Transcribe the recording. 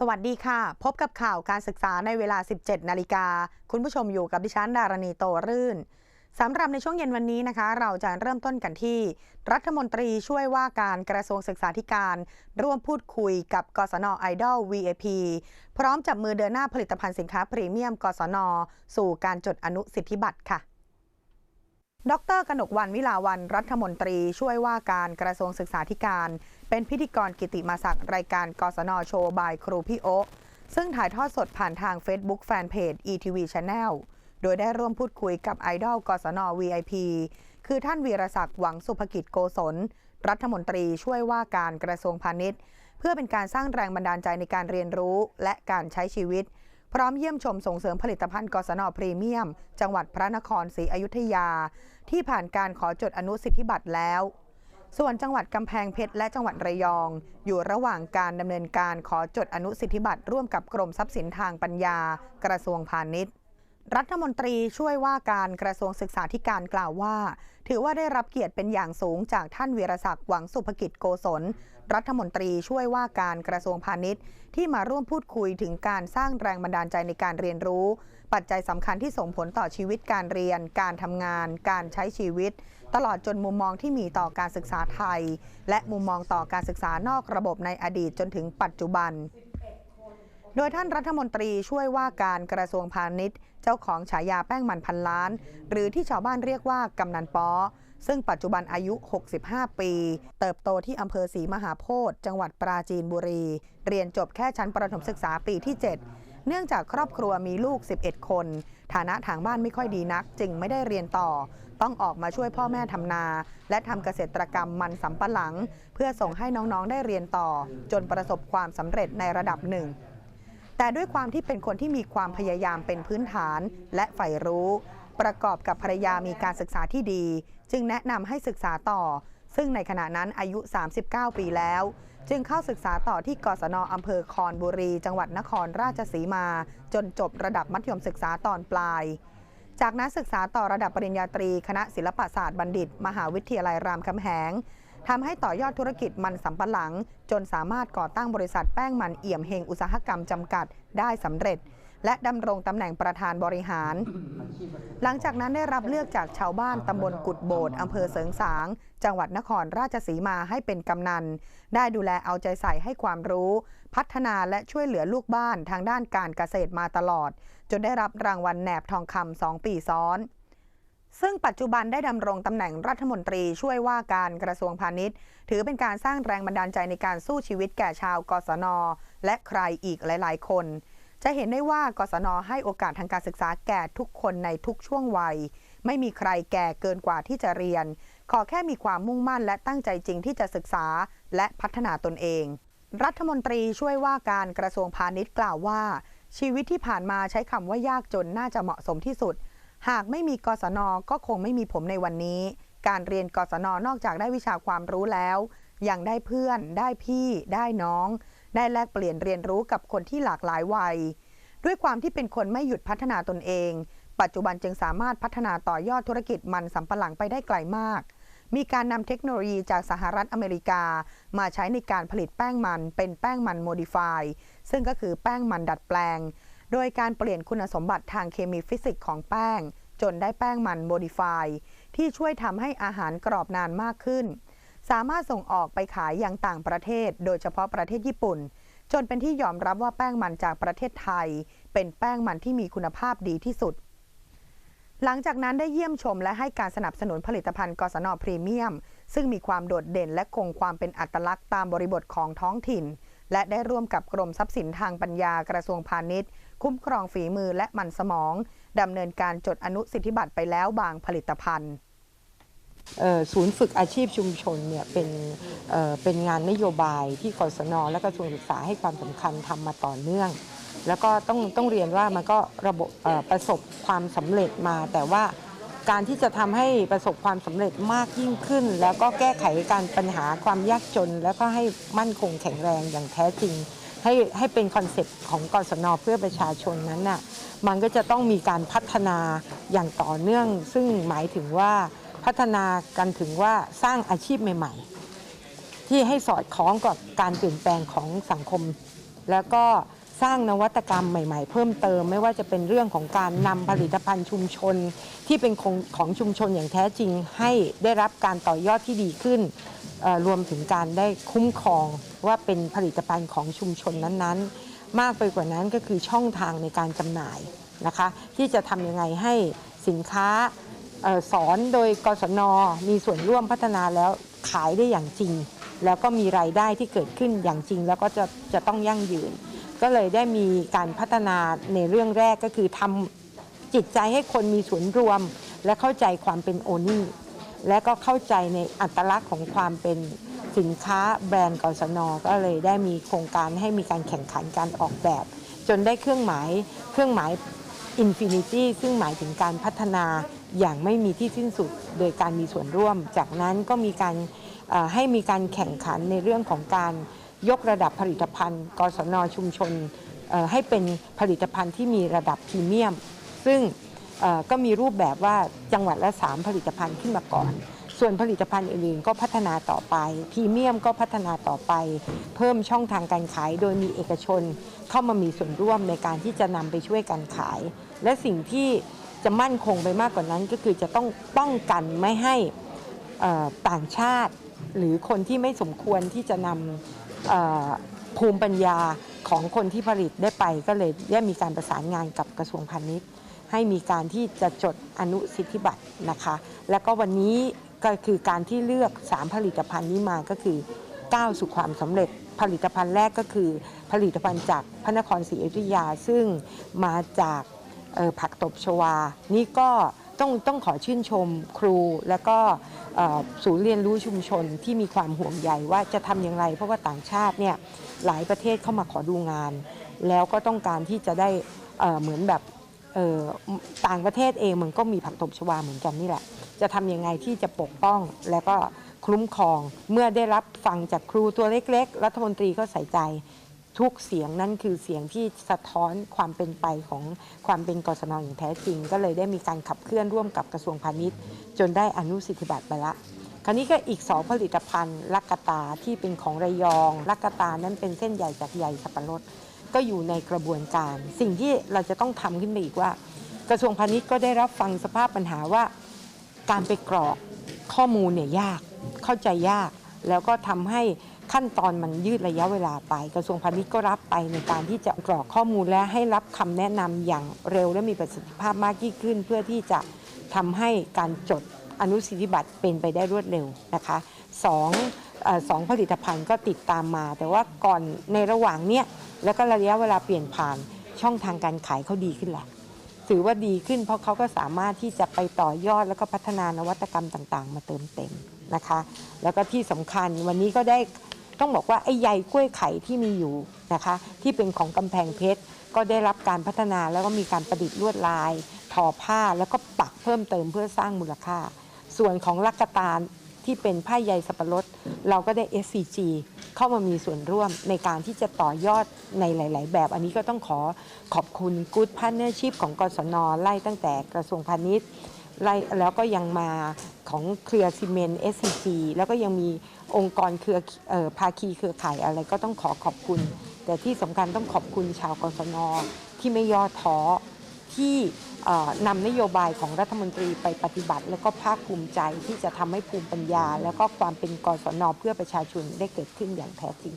สวัสดีค่ะ พบกับข่าวการศึกษาในเวลา 17 นาฬิกา คุณผู้ชมอยู่กับดิฉันดารณีโตรื่นสำหรับในช่วงเย็นวันนี้นะคะ เราจะเริ่มต้นกันที่ รัฐมนตรีช่วยว่าการกระทรวงศึกษาธิการ ร่วมพูดคุยกับกศนไอดอล VAP พร้อมจับมือเดินหน้าผลิตภัณฑ์สินค้าพรีเมียมกศนสู่การจดอนุสิทธิบัตรค่ะ ดรกนกวันวิลาวันรัฐมนตรีช่วยว่าการกระทรวงศึกษาธิการ เป็นพิธีกรกิติมาศักดิ์รายการกศนโชว์บายครูพี่โอซึ่งถ่ายทอดสดผ่านทาง Facebook Fanpage ETV Channel โดยได้ร่วมพูดคุยกับไอดอลกศน VIP คือท่านวีรศักดิ์หวังสุภกิจโกศล รัฐมนตรีช่วยว่าการกระทรวงพาณิชย์ เพื่อเป็นการสร้างแรงบันดาลใจในการเรียนรู้และการใช้ชีวิต พร้อมเยี่ยมชมส่งเสริมผลิตภัณฑ์กศนพรีเมียม จังหวัดพระนครศรีอยุธยา ที่ผ่านการขอจดอนุสิทธิบัตรแล้ว ส่วนจังหวัดกำแพงเพชรและจังหวัดระยอง อยู่ระหว่างการดำเนินการขอจดอนุสิทธิบัตรร่วมกับกรมทรัพย์สินทางปัญญา กระทรวงพาณิชย์ รัฐมนตรีช่วยว่าการกระทรวงศึกษาธิการกล่าวว่า ถือว่าได้รับเกียรติเป็นอย่างสูงจากท่านวีรศักดิ์หวังสุภกิจโกศล รัฐมนตรีช่วยว่าการกระทรวงพาณิชย์ ที่มาร่วมพูดคุยถึงการสร้างแรงบันดาลใจในการเรียนรู้ ปัจจัยสำคัญที่ส่งผลต่อชีวิตการเรียน การทำงาน การใช้ชีวิต ตลอดจนมุมมองที่มีต่อการศึกษาไทย และมุมมองต่อการศึกษานอกระบบในอดีตจนถึงปัจจุบันโดยท่านรัฐมนตรีช่วยว่าการกระทรวงพาณิชย์ เจ้าของฉายาแป้งมันพันล้าน หรือที่ชาวบ้านเรียกว่ากำนันป้อซึ่งปัจจุบันอายุ 65 ปี เติบโตที่อำเภอศรีมหาโพธิ์จังหวัดปราจีนบุรี เรียนจบแค่ชั้นประถมศึกษาปีที่ 7 เนื่องจากครอบครัวมีลูก 11 คน ฐานะทางบ้านไม่ค่อยดีนัก จึงไม่ได้เรียนต่อ ต้องออกมาช่วยพ่อแม่ทำนา และทำเกษตรกรรมมันสำปะหลัง เพื่อส่งให้น้องๆได้เรียนต่อ จนประสบความสำเร็จในระดับหนึ่ง แต่ด้วยความที่เป็นคนที่มีความพยายามเป็นพื้นฐานและใฝ่รู้ ประกอบกับภรรยามีการศึกษาที่ดี จึงแนะนำให้ศึกษาต่อ ซึ่งในขณะนั้นอายุ 39 ปีแล้ว จึงเข้าศึกษาต่อที่กศนอำเภอคอนบุรี จังหวัดนครราชสีมา จนจบระดับมัธยมศึกษาตอนปลาย จากนั้นศึกษาต่อระดับปริญญาตรี คณะศิลปศาสตร์บัณฑิต มหาวิทยาลัยรามคำแหง ทำให้ต่อยอดธุรกิจมันสำปะหลัง จนสามารถก่อตั้งบริษัทแป้งมันเอี่ยมเฮงอุตสาหกรรมจำกัดได้สำเร็จ และดำรงตำแหน่งประธานบริหาร หลังจากนั้นได้รับเลือกจากชาวบ้านตำบลกุดโบดอำเภอเสริงสาง จังหวัดนครราชสีมาให้เป็นกำนัน ได้ดูแลเอาใจใส่ให้ความรู้ พัฒนาและช่วยเหลือลูกบ้านทางด้านการเกษตรมาตลอด จนได้รับรางวัลแหนบทองคำสองปีซ้อน ซึ่งปัจจุบันได้ดำรงตำแหน่งรัฐมนตรีช่วยว่าการกระทรวงพาณิชย์ ถือเป็นการสร้างแรงบันดาลใจในการสู้ชีวิตแก่ชาวกศน และใครอีกหลาย ๆ คน จะเห็นได้ว่ากศนให้โอกาสทางการศึกษาแก่ทุกคนในทุกช่วงวัย ไม่มีใครแก่เกินกว่าที่จะเรียน ขอแค่มีความมุ่งมั่นและตั้งใจจริงที่จะศึกษาและพัฒนาตนเอง รัฐมนตรีช่วยว่าการกระทรวงพาณิชย์กล่าวว่า ชีวิตที่ผ่านมาใช้คำว่ายากจนน่าจะเหมาะสมที่สุด หากไม่มีกศนก็คงไม่มีผมในวันนี้ การเรียนกศนนอกจากได้วิชาความรู้แล้ว ยังได้เพื่อน ได้พี่ได้น้อง ได้แลกเปลี่ยนเรียนรู้กับคนที่หลากหลายวัย ด้วยความที่เป็นคนไม่หยุดพัฒนาตนเอง ปัจจุบันจึงสามารถพัฒนาต่อยอดธุรกิจมันสำปะหลังไปได้ไกลมาก มีการนำเทคโนโลยีจากสหรัฐอเมริกา มาใช้ในการผลิตแป้งมันเป็นแป้งมันโมดิฟายซึ่งก็คือแป้งมันดัดแปลง โดยการเปลี่ยนคุณสมบัติทางเคมีฟิสิกส์ของแป้ง จนได้แป้งมันโมดิฟายที่ช่วยทำให้อาหารกรอบนานมากขึ้น สามารถส่งออกไปขายยังต่างประเทศ โดยเฉพาะประเทศญี่ปุ่น จนเป็นที่ยอมรับว่าแป้งมันจากประเทศไทย เป็นแป้งมันที่มีคุณภาพดีที่สุด หลังจากนั้นได้เยี่ยมชมและให้การสนับสนุนผลิตภัณฑ์กศนพรีเมียม ซึ่งมีความโดดเด่นและคงความเป็นอัตลักษณ์ตามบริบทของท้องถิ่น และได้ร่วมกับกรมทรัพย์สินทางปัญญากระทรวงพาณิชย์ คุ้มครองฝีมือและมันสมองดำเนินการจดอนุสิทธิบัตรไปแล้วบางผลิตภัณฑ์ศูนย์ฝึกอาชีพชุมชนเนี่ยเป็นเเป็นงานนโยบายที่กศนและกระทรวงศึกษาให้ความสำคัญทำมาต่อเนื่อง แล้วก็ต้องต้องเรียนว่ามันก็ระบบประสบความสำเร็จมา แต่ว่าการที่จะทำให้ประสบความสำเร็จมากยิ่งขึ้น แล้วก็แก้ไขการปัญหาความยากจน แล้วก็ให้มั่นคงแข็งแรงอย่างแท้จริง ให้ให้เป็นคอนเซปต์ของกศนเพื่อประชาชนนั้นน่ะมันก็จะต้องมีการพัฒนาอย่างต่อเนื่อง ซึ่งหมายถึงว่าพัฒนากันถึงว่าสร้างอาชีพใหม่ ๆ ที่ให้สอดคล้องกับการเปลี่ยนแปลงของสังคม แล้วก็สร้างนวัตกรรมใหม่ ๆ เพิ่มเติมไม่ว่าจะเป็นเรื่องของการนำผลิตภัณฑ์ชุมชนที่เป็นของของชุมชนอย่างแท้จริงให้ได้รับการต่อยอดที่ดีขึ้น รวมถึงการได้คุ้มครองว่าเป็นผลิตภัณฑ์ของชุมชนนั้นๆ มากไปกว่านั้นก็คือช่องทางในการจำหน่ายนะคะที่จะทำยังไงให้สินค้าออสอนโดยกศน มีส่วนร่วมพัฒนาแล้วขายได้อย่างจริง แล้วก็มีรายได้ที่เกิดขึ้นอย่างจริง แล้วก็จะจะต้องยั่งยืน ก็เลยได้มีการพัฒนาในเรื่องแรกก็คือทำจิตใจให้คนมีส่วนรวม และเข้าใจความเป็นโอนี่ และก็เข้าใจในอัตลักษณ์ของความเป็นสินค้าแบรนด์กศนก็เลยได้มีโครงการให้มีการแข่งขันการออกแบบ จนได้เครื่องหมายเครื่องหมาย Infinity ซึ่งหมายถึงการพัฒนาอย่างไม่มีที่สิ้นสุดโดยการมีส่วนร่วม จากนั้นก็มีการให้มีการแข่งขันในเรื่องของการยกระดับผลิตภัณฑ์ กศนชุมชนให้เป็นผลิตภัณฑ์ที่มีระดับพรีเมียม ซึ่ง ก็มีรูปแบบว่าจังหวัดละ 3 ผลิตภัณฑ์ขึ้นมาก่อน ส่วนผลิตภัณฑ์อื่นๆก็พัฒนาต่อไปพรีเมียมก็พัฒนาต่อไป เพิ่มช่องทางการขาย โดยมีเอกชนเข้ามามีส่วนร่วมในการที่จะนำไปช่วยกันขาย และสิ่งที่จะมั่นคงไปมากกว่านั้น ก็คือจะต้องป้องกันไม่ให้ต่างชาติ หรือคนที่ไม่สมควรที่จะนำภูมิปัญญาของคนที่ผลิตได้ไป ก็เลยได้มีการประสานงานกับกระทรวงพาณิชย์ ให้มีการที่จะจดอนุสิทธิบัตรนะคะ แล้วก็วันนี้ก็คือการที่เลือก 3 ผลิตภัณฑ์นี้มาก็คือก้าวสู่ความสำเร็จผลิตภัณฑ์แรกก็คือ ผลิตภัณฑ์จากพระนครศรีอยุธยาซึ่งมาจากผักตบชวา นี่ก็ต้องต้องขอชื่นชมครู แล้วก็ศูนย์เรียนรู้ชุมชนที่มีความห่วงใยว่าจะทำอย่างไร เพราะว่าต่างชาติเนี่ยหลายประเทศเข้ามาขอดูงาน แล้วก็ต้องการที่จะได้เหมือนแบบ ต่างประเทศเองมันก็มีผักตบชวาเหมือนกันนี่แหละ จะทำยังไงที่จะปกป้องและก็คุ้มครอง เมื่อได้รับฟังจากครูตัวเล็ก ๆ รัฐมนตรีก็ใส่ใจทุกเสียงนั่นคือเสียงที่สะท้อนความเป็นไปของความเป็นกศนอย่างแท้จริง ก็เลยได้มีการขับเคลื่อนร่วมกับกระทรวงพาณิชย์ จนได้อนุสิทธิบัตรไปละ คราวนี้ก็อีกสองผลิตภัณฑ์ลักกตาที่เป็นของระยองลักกตานั้นเป็นเส้นใหญ่จากใยสับปะรด ก็อยู่ในกระบวนการ สิ่งที่เราจะต้องทำขึ้นไปอีกว่า กระทรวงพาณิชย์ก็ได้รับฟังสภาพปัญหาว่า การไปกรอกข้อมูลเนี่ยยากเข้าใจยาก แล้วก็ทำให้ขั้นตอนมันยืดระยะเวลาไป กระทรวงพาณิชย์ก็รับไปในการที่จะกรอกข้อมูลและให้รับคำแนะนำอย่างเร็วและมีประสิทธิภาพมากยิ่งขึ้น เพื่อที่จะทำให้การจดอนุสิทธิบัตรเป็นไปได้รวดเร็วนะคะสอง สองผลิตภัณฑ์ก็ติดตามมา แต่ว่าก่อนในระหว่างเนี้ยแล้วก็ระยะเวลาเปลี่ยนผ่านช่องทางการขายเขาดีขึ้นแหละถือว่าดีขึ้นเพราะเขาก็สามารถที่จะไปต่อยอดแล้วก็พัฒนานวัตกรรมต่างๆ มาเติมเต็มนะคะ แล้วก็ที่สำคัญวันนี้ก็ได้ต้องบอกว่าไอ้ใยกล้วยไข่ที่มีอยู่นะคะ ที่เป็นของกำแพงเพชรก็ได้รับการพัฒนาแล้วก็มีการประดิษฐ์ลวดลาย ทอผ้าแล้วก็ปักเพิ่มเติมเพื่อสร้างมูลค่า ส่วนของลักกตาล ที่เป็นผ้าใยสับปะรด เราก็ได้ SCG เข้ามามีส่วนร่วมในการที่จะต่อยอดในหลาย ๆ แบบ อันนี้ก็ต้องขอขอบคุณ Good Partnership ของกศนไล่ตั้งแต่กระทรวงพาณิชย์ไล่แล้วก็ยังมาของเครือซีเมนต์ SCG แล้วก็ยังมีองค์กรเครือเออภาคีเครือข่ายอะไรก็ต้องขอขอบคุณ แต่ที่สำคัญต้องขอบคุณชาวกศนที่ไม่ย่อท้อ ที่นำนโยบายของรัฐมนตรีไปปฏิบัติ แล้วก็ภาคภูมิใจที่จะทำให้ภูมิปัญญา แล้วก็ความเป็นกศนเพื่อประชาชนได้เกิดขึ้นอย่างแท้จริง